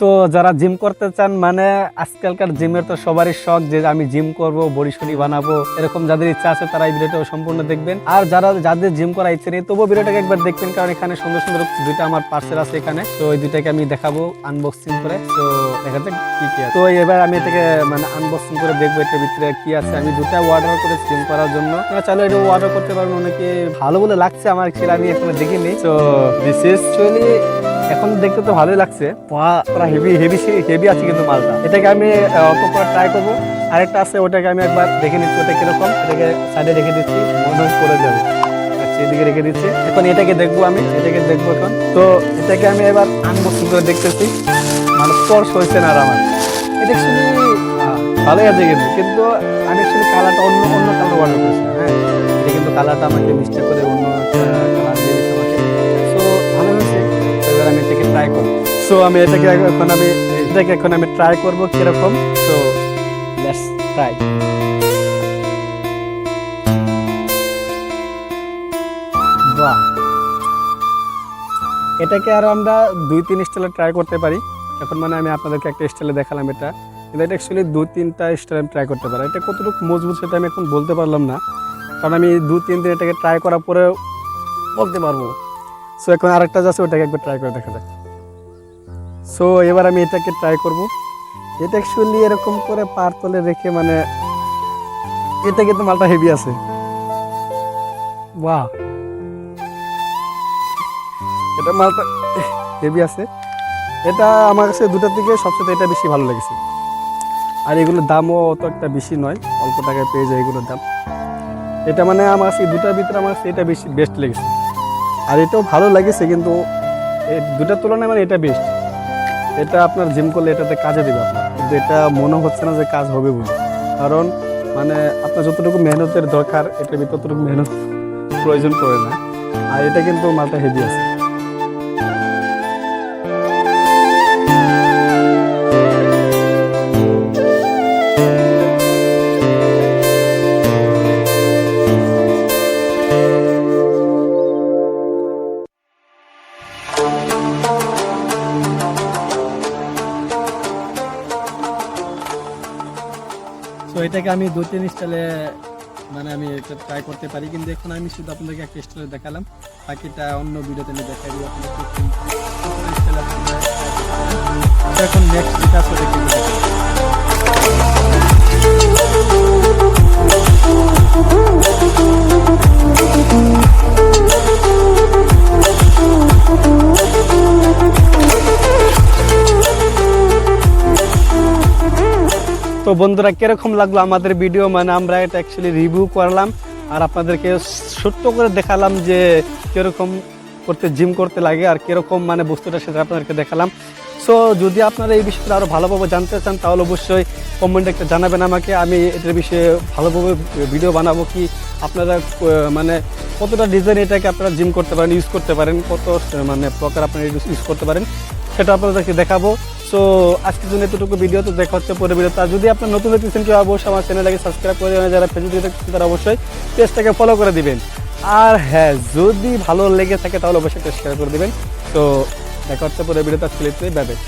তো যারা জিম করতে চান মানে আজকালকার জিমের তো সবারই শখ যে আমি জিম করব, বডি বানাবো, এরকম যাদের ইচ্ছা আছে তারা এই ভিডিওটা সম্পূর্ণ দেখবেন। আর যারা, যাদের জিম করা ইচ্ছে নেই, তবুও ভিডিওটাকে একবার দেখবেন, কারণ এখানে সুন্দর সুন্দর দুইটা আমার পার্সেল আছে এখানে। তো ওই দুইটাকে আমি দেখাবো আনবক্সিং করে। তো দেখা যাক কি কি তো এবার আমি এটাকে মানে আনবক্সিং করে দেখব, এটার ভিতরে কি আছে? আমি দুটা অর্ডার করে জিম করার জন্য। চাইলে এটা অর্ডার করতে পারবেন অনেকে ভালো বলে লাগছে, আমার ছেলে আমি এখনও দেখিনি। তো ইজ অ্যাকচুয়ালি এখন দেখতে তো ভালোই লাগছে। পুরা হেভি হেভি হেভি আছে কিন্তু মালটা। এটাকে আমি অল্প করে ট্রাই করব। আরেকটা আছে, ওটাকে আমি একবার দেখে নিচ্ছি, ওটা কীরকম। এটাকে সাইডে রেখে দিচ্ছি, মনে করে যাবে। আচ্ছা এদিকে রেখে দিচ্ছি। এখন এটাকে দেখব আমি, এটাকে দেখব এখন। তো এটাকে আমি এবার আনবক্সিং করে দেখতেছি। মানে স্পর্শ হয়েছে না আর আমার। এটা অ্যাকচুয়ালি ভালোই আছে কিন্তু। কিন্তু আমি অ্যাকচুয়ালি কালারটা অন্য অন্য কালার অর্ডার করেছিলাম হ্যাঁ। এটা কিন্তু কালারটা আমাকে মিস্টেক করে অন্য ট্রাই করব। সো আমি এটাকে এখন আমি, এটাকে এখন আমি ট্রাই করব কীরকম। তো লেটস ট্রাই বাহ। এটাকে আরও আমরা দুই, তিন স্টাইলে ট্রাই করতে পারি। এখন মানে আমি আপনাদেরকে একটা স্টাইলে দেখালাম এটা। কিন্তু এটা অ্যাকচুয়ালি দু তিনটা স্টাইল আমি ট্রাই করতে পারি। এটা কতটুকু মজবুত সেটা আমি এখন বলতে পারলাম না। কারণ আমি দু তিন দিন এটাকে ট্রাই করার পরে বলতে পারব। সো এখন আরেকটা যাচ্ছে ওটাকে একবার ট্রাই করে দেখা যাক। সো এবার আমি এটাকে ট্রাই করব। এটা অ্যাকচুয়ালি এরকম করে পার তলে রেখে মানে এটা কিন্তু মালটা হেভি আছে। বাহ! এটা মালটা হেভি আছে। এটা আমার কাছে দুটার থেকে সবচেয়ে এটা বেশি ভালো লেগেছে। আর এগুলোর দামও অত একটা বেশি নয়, অল্প টাকায় পেয়ে যায় এগুলোর দাম। এটা মানে আমার কাছে দুটার ভিতরে আমার এটা বেশি বেস্ট লেগেছে। আর এটাও ভালো লেগেছে কিন্তু দুটার তুলনায় মানে এটা বেস্ট এটা আপনার জিম করলে এটাতে কাজে দেবে আপনার। কিন্তু এটা মনে হচ্ছে না যে কাজ হবে বলে। কারণ মানে আপনার যতটুকু মেহনতের দরকার, এটার ভিতরে ততটুকু মেহনত প্রয়োজন পড়ে না। আর এটা কিন্তু মালটা হেভি আছে। তো এটাকে আমি দু তিন স্টাইলে মানে আমি এটা ট্রাই করতে পারি। কিন্তু এখন আমি শুধু আপনাদেরকে একটা স্টাইলে দেখালাম। বাকিটা অন্য ভিডিওতে আমি দেখাই দিব। এখন নেক্সট যেটা তো বন্ধুরা, কীরকম লাগল আমাদের ভিডিও মানে আমরা এটা অ্যাকচুয়ালি রিভিউ করলাম আর আপনাদেরকে ছোট্ট করে দেখালাম যে কীরকম করতে জিম করতে লাগে আর কীরকম মানে বস্তুটা সেটা আপনাদেরকে দেখালাম। সো যদি আপনারা এই বিষয়টা আরও ভালোভাবে জানতে চান, তাহলে অবশ্যই কমেন্টে একটা জানাবেন আমাকে। আমি এটার বিষয়ে ভালোভাবে ভিডিও বানাবো কি আপনারা মানে কতটা ডিজাইন এটাকে আপনারা জিম করতে পারেন ইউজ করতে পারেন, কত মানে প্রকার আপনারা ইউজ করতে পারেন, সেটা আপনাদেরকে দেখাবো। সো আজকের জন্য এতটুকু ভিডিও তো দেখা হচ্ছে পরে ভিডিও আর যদি আপনার নতুন দেখতেছেন কেউ অবশ্যই আমার চ্যানেলটাকে সাবস্ক্রাইব করে দেবেন যারা ফেসবুক দেখতেছেন তারা অবশ্যই পেজটাকে ফলো করে দিবেন। আর হ্যাঁ যদি ভালো লেগে থাকে, তাহলে অবশ্যই একটা শেয়ার করে দিবেন। তো দেখা হচ্ছে পরে আজকে বাই বাই।